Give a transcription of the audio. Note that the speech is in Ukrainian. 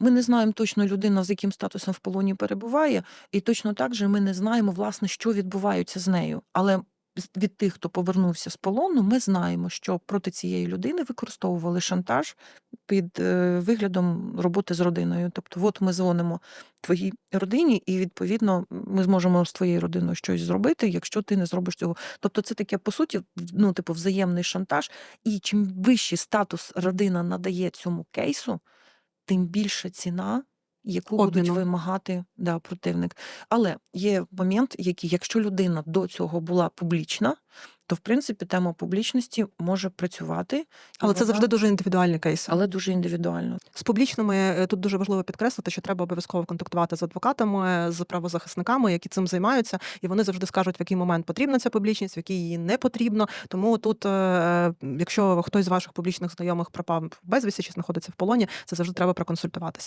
Ми не знаємо точно людина, з яким статусом в полоні перебуває, і точно так же ми не знаємо, власне, що відбувається з нею. Але від тих, хто повернувся з полону, ми знаємо, що проти цієї людини використовували шантаж під е, виглядом роботи з родиною. Тобто, от ми дзвонимо твоїй родині, і відповідно ми зможемо з твоєю родиною щось зробити, якщо ти не зробиш цього. Тобто, це таке по суті, ну типу, взаємний шантаж. І чим вищий статус родина надає цьому кейсу, тим більша ціна, яку будуть вимагати да, противник. Але є момент, який, якщо людина до цього була публічна, то в принципі тема публічності може працювати, Але це вона- завжди дуже індивідуальний кейс. але дуже індивідуально. З публічними е, тут дуже важливо підкреслити, що треба обов'язково контактувати з адвокатами, з правозахисниками, які цим займаються, і вони завжди скажуть, в який момент потрібна ця публічність, в який її не потрібно. Тому тут, е, якщо хтось з ваших публічних знайомих пропав безвісті чи знаходиться в полоні, це завжди треба проконсультуватися.